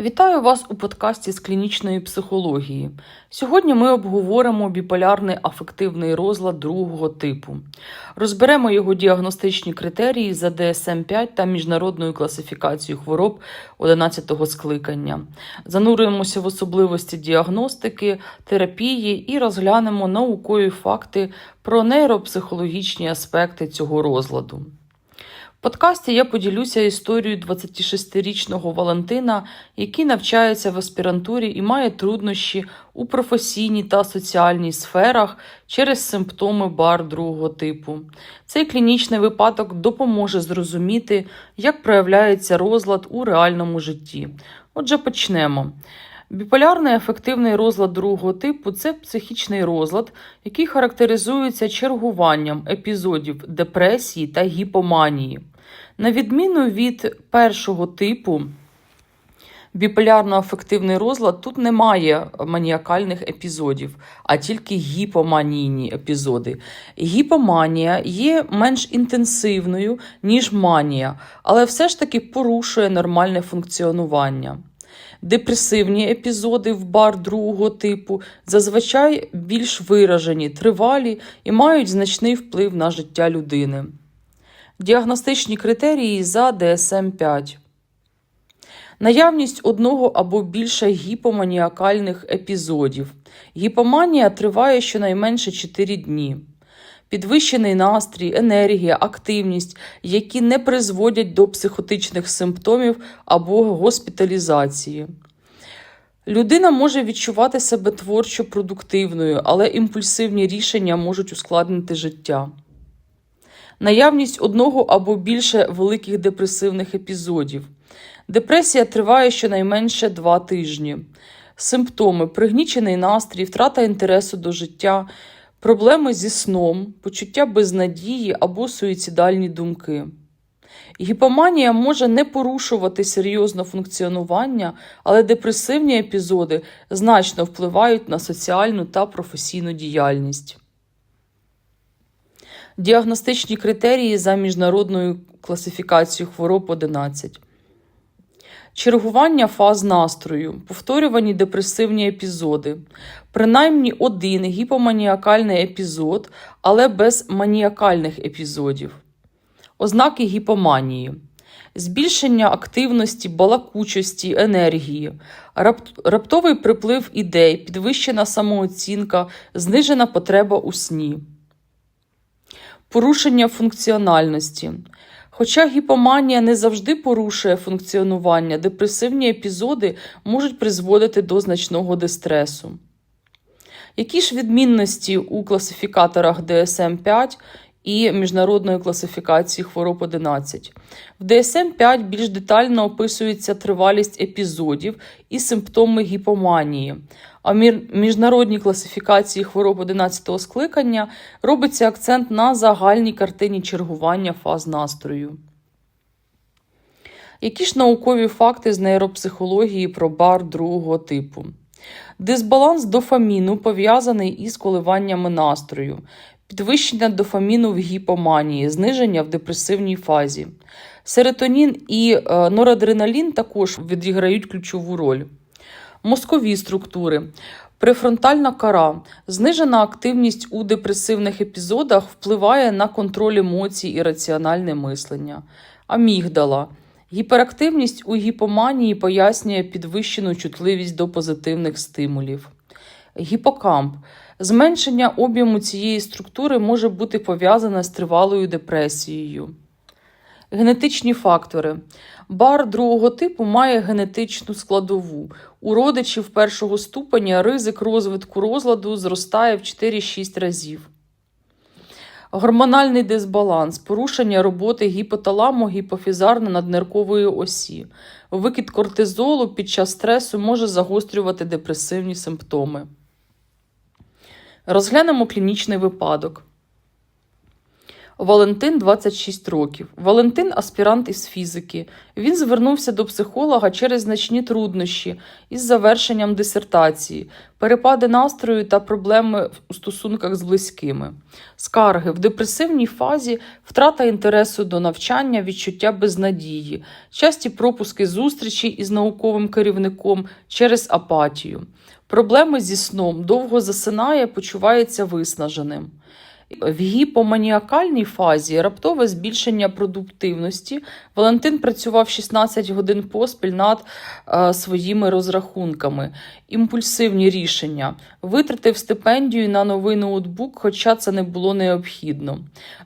Вітаю вас у подкасті з клінічної психології. Сьогодні ми обговоримо біполярний афективний розлад другого типу. Розберемо його діагностичні критерії за DSM-5 та міжнародною класифікацією хвороб 11-го скликання. Зануримося в особливості діагностики, терапії і розглянемо наукові факти про нейропсихологічні аспекти цього розладу. Подкасті я поділюся історією 26-річного Валентина, який навчається в аспірантурі і має труднощі у професійній та соціальній сферах через симптоми бар другого типу. Цей клінічний випадок допоможе зрозуміти, як проявляється розлад у реальному житті. Отже, почнемо. Біполярний афективний розлад другого типу це психічний розлад, який характеризується чергуванням епізодів депресії та гіпоманії. На відміну від першого типу, біполярно-афективний розлад тут немає маніакальних епізодів, а тільки гіпоманійні епізоди. Гіпоманія є менш інтенсивною, ніж манія, але все ж таки порушує нормальне функціонування. Депресивні епізоди в бар другого типу зазвичай більш виражені, тривалі і мають значний вплив на життя людини. Діагностичні критерії за DSM-5. Наявність одного або більше гіпоманіакальних епізодів. Гіпоманія триває щонайменше 4 дні. Підвищений настрій, енергія, активність, які не призводять до психотичних симптомів або госпіталізації. Людина може відчувати себе творчо продуктивною, але імпульсивні рішення можуть ускладнити життя. Наявність одного або більше великих депресивних епізодів. Депресія триває щонайменше 2 тижні. Симптоми: пригнічений настрій, втрата інтересу до життя, проблеми зі сном, почуття безнадії або суїцидальні думки. Гіпоманія може не порушувати серйозно функціонування, але депресивні епізоди значно впливають на соціальну та професійну діяльність. Діагностичні критерії за міжнародною класифікацією хвороб 11. Чергування фаз настрою, повторювані депресивні епізоди, принаймні один гіпоманіакальний епізод, але без маніакальних епізодів, ознаки гіпоманії, збільшення активності, балакучості, енергії, рап- раптовий приплив ідей, підвищена самооцінка, знижена потреба у сні, порушення функціональності. Хоча гіпоманія не завжди порушує функціонування, депресивні епізоди можуть призводити до значного дистресу. Які ж відмінності у класифікаторах DSM-5 і міжнародної класифікації хвороб 11? В DSM-5 більш детально описується тривалість епізодів і симптоми гіпоманії. А в міжнародній класифікації хвороб 11 скликання робиться акцент на загальній картині чергування фаз настрою. Які ж наукові факти з нейропсихології про бар другого типу? Дисбаланс дофаміну пов'язаний із коливаннями настрою, підвищення дофаміну в гіпоманії, зниження в депресивній фазі. Серотонін і е, норадреналін також відіграють ключову роль. Мозкові структури. Префронтальна кора. Знижена активність у депресивних епізодах впливає на контроль емоцій і раціональне мислення. Амігдала. Гіперактивність у гіпоманії пояснює підвищену чутливість до позитивних стимулів. Гіпокамп. Зменшення об'єму цієї структури може бути пов'язане з тривалою депресією. Генетичні фактори. Бар другого типу має генетичну складову. У родичів першого ступеня ризик розвитку розладу зростає в 4-6 разів. Гормональний дисбаланс, порушення роботи гіпоталамо гіпофізарно-надниркової осі. Викид кортизолу під час стресу може загострювати депресивні симптоми. Розглянемо клінічний випадок. Валентин 26 років. Валентин аспірант із фізики. Він звернувся до психолога через значні труднощі із завершенням дисертації, перепади настрою та проблеми у стосунках з близькими, скарги в депресивній фазі, втрата інтересу до навчання, відчуття безнадії, часті пропуски зустрічей із науковим керівником через апатію. Проблеми зі сном довго засинає, почувається виснаженим. В гіпоманіакальній фазі раптове збільшення продуктивності. Валентин працював 16 годин поспіль над е, своїми розрахунками, імпульсивні рішення, витратив стипендію на новий ноутбук, хоча це не було необхідно.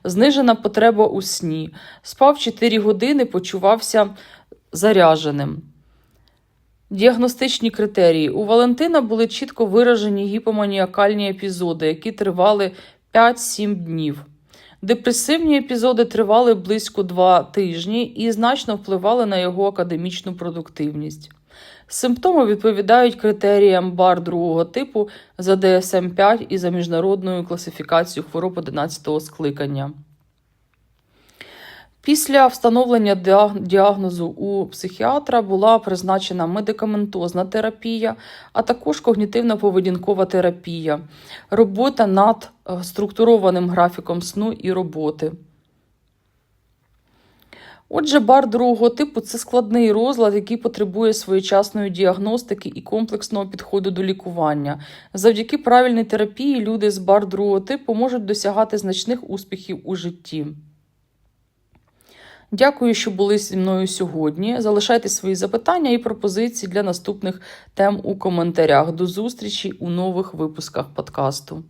Знижена потреба у сні. Спав 4 години, почувався заряженим. Діагностичні критерії. У Валентина були чітко виражені гіпоманіакальні епізоди, які тривали 5-7 днів. Депресивні епізоди тривали близько 2 тижні і значно впливали на його академічну продуктивність. Симптоми відповідають критеріям БАР другого типу за DSM-5 і за міжнародною класифікацією хвороб 11 скликання. Після встановлення діагнозу у психіатра була призначена медикаментозна терапія, а також когнітивно-поведінкова терапія, робота над е, структурованим графіком сну і роботи. Отже, бар другого типу це складний розлад, який потребує своєчасної діагностики і комплексного підходу до лікування. Завдяки правильній терапії люди з бар другого типу можуть досягати значних успіхів у житті. Дякую, що були зі мною сьогодні. Залишайте свої запитання і пропозиції для наступних тем у коментарях. До зустрічі у нових випусках подкасту.